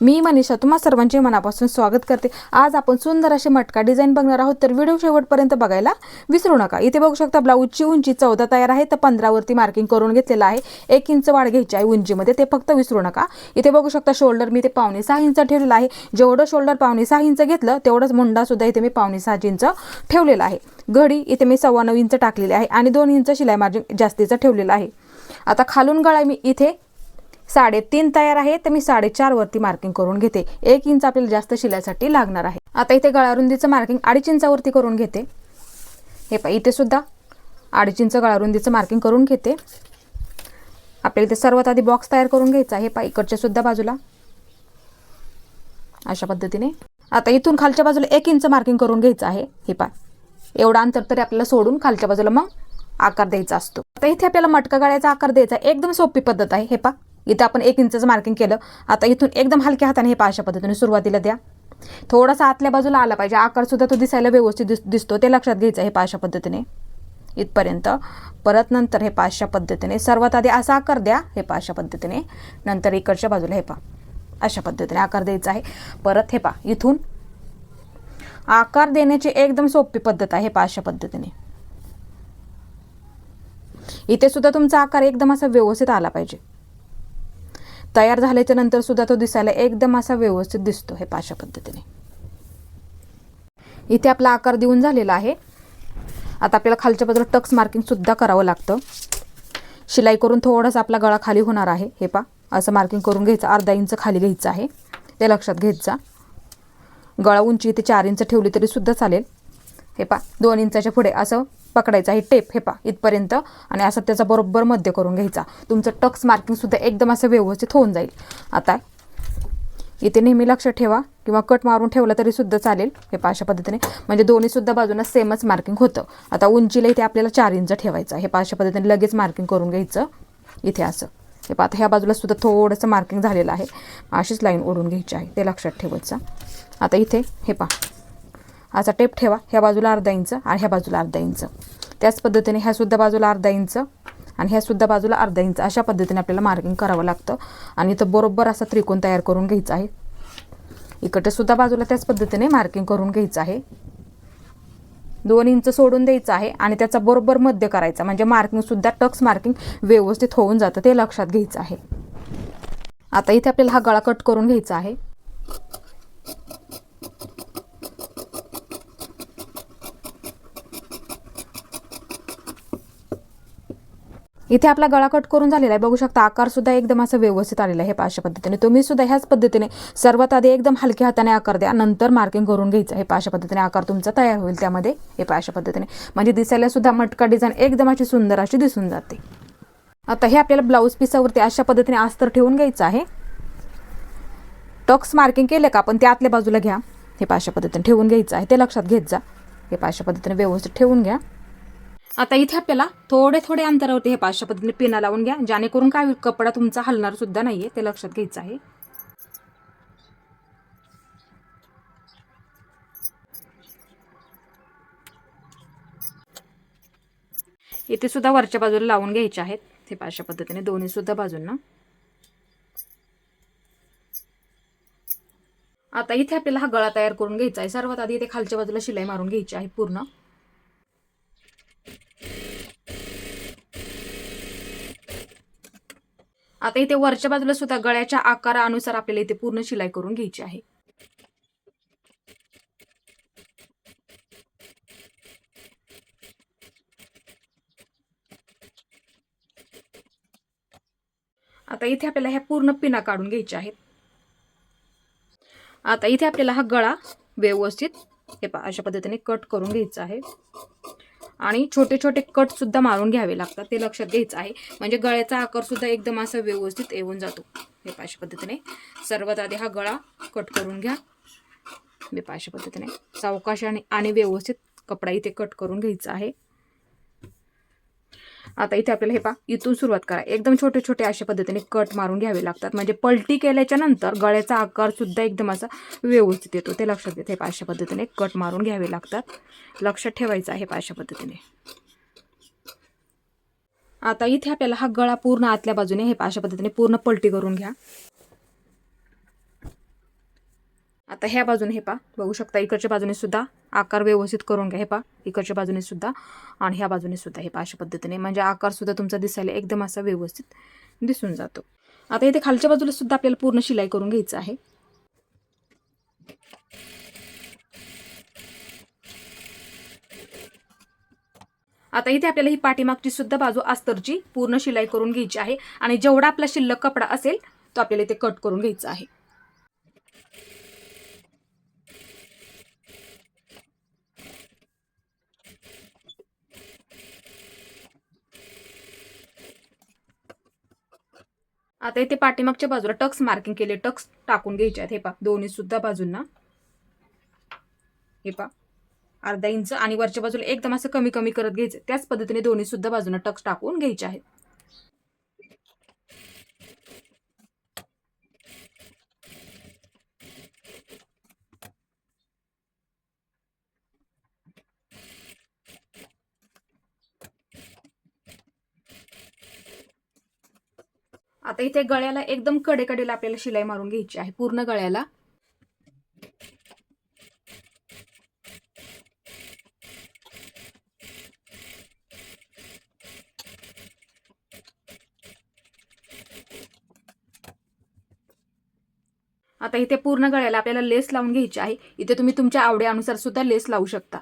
मी मनीषा तुम्हा सर्वांचे मनापासून स्वागत करते. आज आपण सुंदर असे मटका डिझाईन बघणार आहोत. तर व्हिडिओ शेवटपर्यंत बघायला विसरू नका. इथे बघू शकता ब्लाऊजची उंची चौदा तयार आहे. तर पंधरावरती मार्किंग करून घेतलेलं आहे. एक इंच वाढ घ्यायची आहे उंचीमध्ये. ते फक्त विसरू नका. इथे बघू शकता शोल्डर मी ते पावणे सहा इंच ठेवलेलं आहे. जेवढं शोल्डर पावणे सहा इंच घेतलं तेवढंच मुंडासुद्धा इथे मी पावणे सहा इंच ठेवलेला आहे. घडी इथे मी सव्वा नऊ इंच टाकलेली आहे आणि दोन इंच शिलाई मार्जिन जास्तीचं ठेवलेलं आहे. आता खालून गळा मी इथे साडेतीन तयार आहे तर मी साडेचार वरती मार्किंग करून घेते. एक इंच आपल्याला जास्त शिलायसाठी लागणार आहे. आता इथे गळारुंदीचं मार्किंग अडीच इंचावरती करून घेते. हे पा इथे सुद्धा अडीच इंच गळारुंदीचं मार्किंग करून घेते. आपल्याला इथे सर्वात आधी बॉक्स तयार करून घ्यायचा आहे. पा इकडच्या सुद्धा बाजूला. अशा पद्धतीने. आता इथून खालच्या बाजूला एक इंच मार्किंग करून घ्यायचं आहे. हे पहा एवढा अंतर तरी आपल्याला सोडून खालच्या बाजूला मग आकार द्यायचा असतो. आता इथे आपल्याला मटका गाळ्याचा आकार द्यायचा आहे. एकदम सोपी पद्धत आहे. हे पा इथं आपण एक इंचचं मार्किंग केलं. आता इथून एकदम हलक्या हाताने हे पाचशा पद्धतीने सुरुवातीला द्या. थोडासा आतल्या बाजूला आला पाहिजे. आकारसुद्धा तो दिसायला व्यवस्थित दिस दिसतो. ते लक्षात घ्यायचं हे पाशा पद्धतीने. इथपर्यंत. परत नंतर हे पाचशा पद्धतीने. सर्वात आधी असा आकार द्या. हे पाचशा पद्धतीने. नंतर इकडच्या बाजूला हे पा अशा पद्धतीने आकार द्यायचा आहे. परत हे पा इथून. आकार देण्याची एकदम सोपी पद्धत आहे. पाचशा पद्धतीने. इथे सुद्धा तुमचा आकार एकदम असा व्यवस्थित आला पाहिजे. तयार झाल्याच्यानंतर सुद्धा तो दिसायला एकदम असा व्यवस्थित दिसतो हे पाशा पद्धतीने. इथे आपला आकार देऊन झालेला आहे. आता आपल्याला खालच्या बाजूला टक्स मार्किंग सुद्धा करावं लागतं. शिलाई करून थोडासा आपला गळा खाली होणार आहे. हे पा असं मार्किंग करून घ्यायचं. अर्धा इंच खाली घ्यायचं आहे. ते लक्षात घ्यायचा. गळा उंची इथे चार इंच ठेवली तरी सुद्धा चालेल. हे पा दोन इंचाच्या पुढे असं पकडायचं हे टेप हे पा इथपर्यंत. आणि असं त्याचा बरोबर मध्य करून घ्यायचा. तुमचं टक्स मार्किंगसुद्धा एकदम असं व्यवस्थित होऊन जाईल. आता इथे नेहमी लक्ष ठेवा किंवा कट मारून ठेवलं तरीसुद्धा चालेल. हे पा अशा पद्धतीने. म्हणजे दोन्हीसुद्धा बाजूनं सेमच मार्किंग होतं. आता उंचीला इथे आपल्याला चार इंच ठेवायचं हे पा अशा पद्धतीने लगेच मार्किंग करून घ्यायचं. इथे असं. हे पा आता ह्या बाजूला सुद्धा थोडंसं मार्किंग झालेलं आहे. अशीच लाईन ओढून घ्यायची आहे. ते लक्षात ठेवायचं. आता इथे हे पा असा टेप ठेवा ह्या बाजूला अर्धा इंच आणि ह्या बाजूला अर्धा इंच त्याच पद्धतीने ह्यासुद्धा बाजूला अर्धा इंच आणि ह्यासुद्धा बाजूला अर्धा इंच अशा पद्धतीने आपल्याला मार्किंग करावं लागतं. आणि इथं बरोबर असा त्रिकोण तयार करून घ्यायचा आहे. इकडेसुद्धा बाजूला त्याच पद्धतीने मार्किंग करून घ्यायचं आहे. दोन इंच सोडून द्यायचं आहे आणि त्याचा बरोबर मध्य करायचा म्हणजे मार्किंगसुद्धा टक्स मार्किंग व्यवस्थित होऊन जातं ते लक्षात घ्यायचं आहे. आता इथे आपल्याला हा गळा कट करून घ्यायचा आहे. इथे आपला गळा कट करून झालेला आहे. बघू शकता आकार सुद्धा एकदम असं व्यवस्थित आलेला आहे पाशा पद्धतीने. तुम्ही सुद्धा ह्याच पद्धतीने सर्वात आधी एकदम हलक्या हाताने आकार द्या नंतर मार्किंग करून घ्यायचं हे पाशा पद्धतीने. आकार तुमचा तयार होईल त्यामध्ये हे पाशा पद्धतीने. म्हणजे दिसायला सुद्धा मटका डिझाईन एकदम अशी सुंदर अशी दिसून जाते. आता हे आपल्याला ब्लाऊज पिसावरती अशा पद्धतीने अस्तर ठेवून घ्यायचं आहे. टक्स मार्किंग केलं का आपण ते आतल्या बाजूला घ्या. हे पाशा पद्धतीने ठेवून घ्यायचं आहे. ते लक्षात घेत जा. हे पाशा पद्धतीने व्यवस्थित ठेवून घ्या. आता इथे आपल्याला थोडे थोडे अंतरावरती हे पाचशा पद्धतीने पिना लावून घ्या. जेणेकरून काय कपडा तुमचा हलणार सुद्धा नाहीये. ते लक्षात घ्यायचं आहे. इथे सुद्धा वरच्या बाजूला लावून घ्यायचे आहेत. हे पाचशा पद्धतीने दोन्ही सुद्धा बाजूंना. आता इथे आपल्याला हा गळा तयार करून घ्यायचा आहे. सर्वात आधी इथे खालच्या बाजूला शिलाई मारून घ्यायची आहे पूर्ण. आता इथे वरच्या बाजूला सुद्धा गळ्याच्या आकारानुसार आपल्याला इथे पूर्ण शिलाई करून घ्यायची आहे. आता इथे आपल्याला ह्या पूर्ण पिना काढून घ्यायच्या आहेत. आता इथे आपल्याला हा गळा व्यवस्थित हे पा अशा पद्धतीने कट करून घ्यायचा आहे. आणि छोटे छोटे कट सुद्धा मारून घ्यावे लागतात. ते लक्षात घ्यायचं आहे. म्हणजे गळ्याचा आकार सुद्धा एकदम असा व्यवस्थित येऊन जातो. हे पाशा पद्धतीने. सर्वात आधी हा गळा कट करून घ्या. बेपाशा पद्धतीने. सावकाश आणि आणि व्यवस्थित कपडा इथे कट करून घ्यायचा आहे. आता इथे आपल्याला हे पा इथून सुरुवात करा. एकदम छोटे छोटे अशा पद्धतीने कट मारून घ्यावे लागतात. म्हणजे पलटी केल्याच्यानंतर गळ्याचा आकार सुद्धा एकदम असा व्यवस्थित येतो. ते लक्षात येते अशा पद्धतीने कट मारून घ्यावे लागतात. लक्षात ठेवायचं आहे अशा पद्धतीने. आता इथे आपल्याला हा गळा पूर्ण आतल्या बाजूने हे अशा पद्धतीने पूर्ण पलटी करून घ्या. आता ह्या बाजूने हे पा बघू शकता इकडच्या बाजूने सुद्धा आकार व्यवस्थित करून घ्या. हे पा इकडच्या बाजूने सुद्धा आणि ह्या बाजूने सुद्धा हे पा अशा पद्धतीने. म्हणजे आकार सुद्धा तुमचा दिसायला एकदम असा व्यवस्थित दिसून जातो. आता इथे खालच्या बाजूला सुद्धा आपल्याला पूर्ण शिलाई करून घ्यायचं आहे. आता इथे आपल्याला ही पाठीमागची सुद्धा बाजू अस्तरची पूर्ण शिलाई करून घ्यायची आहे. आणि जेवढा आपला शिल्लक कपडा असेल तो आपल्याला इथे कट करून घ्यायचा आहे. आता इथे पाठीमागच्या बाजूला टक्स मार्किंग केले टक्स टाकून घ्यायचे आहेत. हे पा दोन्ही सुद्धा बाजूंना. हे पा अर्धा इंच आणि वरच्या बाजूला एकदम असं कमी कमी करत घ्यायचं. त्याच पद्धतीने दोन्ही सुद्धा बाजूंना टक्स टाकून घ्यायचे आहेत. आता इथे गळ्याला एकदम कडेकडेला आपल्याला शिलाई मारून घ्यायची आहे पूर्ण गळ्याला. आता इथे पूर्ण गळ्याला आपल्याला लेस लावून घ्यायची आहे. इथे तुम्ही तुमच्या आवड्यानुसार सुद्धा लेस लावू शकता.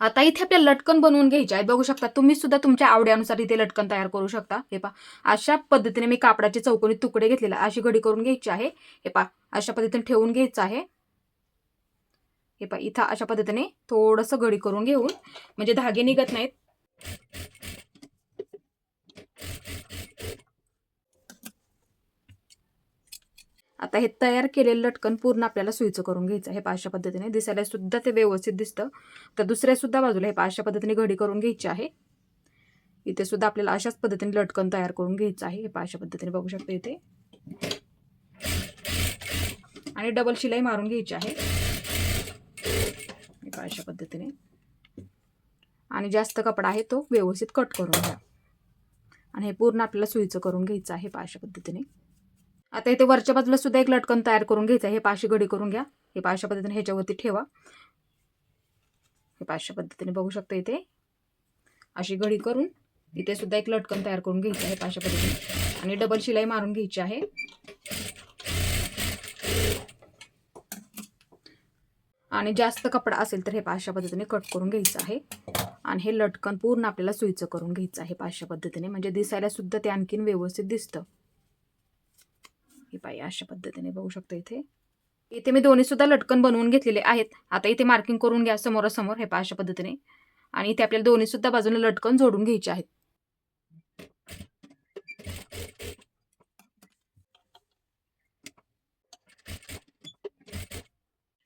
आता इथे आपल्याला लटकन बनवून घ्यायचे आहे. बघू शकता तुम्ही सुद्धा तुमच्या आवड्यानुसार इथे लटकन तयार करू शकता. हे पा अशा पद्धतीने मी कापडाचे चौकोनी तुकडे घेतलेले अशी घडी करून घ्यायची आहे. हे पा अशा पद्धतीने ठेवून घ्यायचं आहे. हे पा इथं अशा पद्धतीने थोडंसं घडी करून घेऊन म्हणजे धागे निघत नाहीत. आता हे तयार केलेलं लटकन पूर्ण आपल्याला सुईचं करून घ्यायचं. हे पाचशा पद्धतीने दिसायला सुद्धा ते व्यवस्थित दिसतं. तर दुसऱ्या सुद्धा बाजूला हे पाचशा पद्धतीने घडी करून घ्यायची आहे. इथे सुद्धा आपल्याला अशाच पद्धतीने लटकन तयार करून घ्यायचं आहे. हे पाचशा पद्धतीने बघू शकता इथे. आणि डबल शिलाई मारून घ्यायची आहे. हे अशा पद्धतीने. आणि जास्त कपडा आहे तो व्यवस्थित कट करून घ्या. आणि हे पूर्ण आपल्याला सुईचं करून घ्यायचं आहे पाचशा अशा पद्धतीने. आता इथे वरच्या बाजूला सुद्धा एक लटकन तयार करून घ्यायचं आहे. हे पाशी घडी करून घ्या. हे पाचशा पद्धतीने ह्याच्यावरती ठेवा. हे पाचशा पद्धतीने बघू शकता इथे. अशी घडी करून इथे सुद्धा एक लटकन तयार करून घ्यायचं आहे पाचशा पद्धतीने. आणि डबल शिलाई मारून घ्यायची आहे. आणि जास्त कपडा असेल तर हे पाचशा पद्धतीने कट करून घ्यायचं आहे. आणि हे लटकन पूर्ण आपल्याला सुईचं करून घ्यायचं आहे पाचशा पद्धतीने. म्हणजे दिसायला सुद्धा ते आणखीन व्यवस्थित दिसतं. हे पाहिजे अशा पद्धतीने बघू शकतो इथे. इथे मी दोन्ही सुद्धा लटकन बनवून घेतलेले आहेत. आता इथे मार्किंग करून घ्या समोरासमोर हे पहा अशा पद्धतीने. आणि इथे आपल्याला दोन्ही सुद्धा बाजूला लटकन जोडून घ्यायचे आहेत.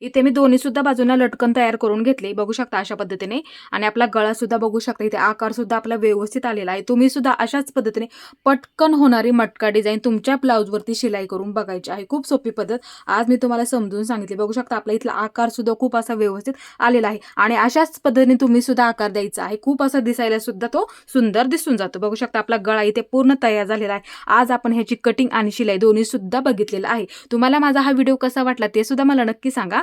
इथे मी दोन्ही सुद्धा बाजूंना लटकन तयार करून घेतले. बघू शकता अशा पद्धतीने. आणि आपला गळा सुद्धा बघू शकता. इथे आकार सुद्धा आपला व्यवस्थित आलेला आहे. तुम्ही सुद्धा अशाच पद्धतीने पटकन होणारी मटका डिझाईन तुमच्या ब्लाऊजवरती शिलाई करून बघायची आहे. खूप सोपी पद्धत. आज मी तुम्हाला समजून सांगितले. बघू शकता आपला इथला आकार सुद्धा खूप असा व्यवस्थित आलेला आहे. आणि अशाच पद्धतीने तुम्ही सुद्धा आकार द्यायचा आहे. खूप असा दिसायला सुद्धा तो सुंदर दिसून जातो. बघू शकता आपला गळा इथे पूर्ण तयार झालेला आहे. आज आपण ह्याची कटिंग आणि शिलाई दोन्ही सुद्धा बघितलेलं आहे. तुम्हाला माझा हा व्हिडिओ कसा वाटला ते सुद्धा मला नक्की सांगा.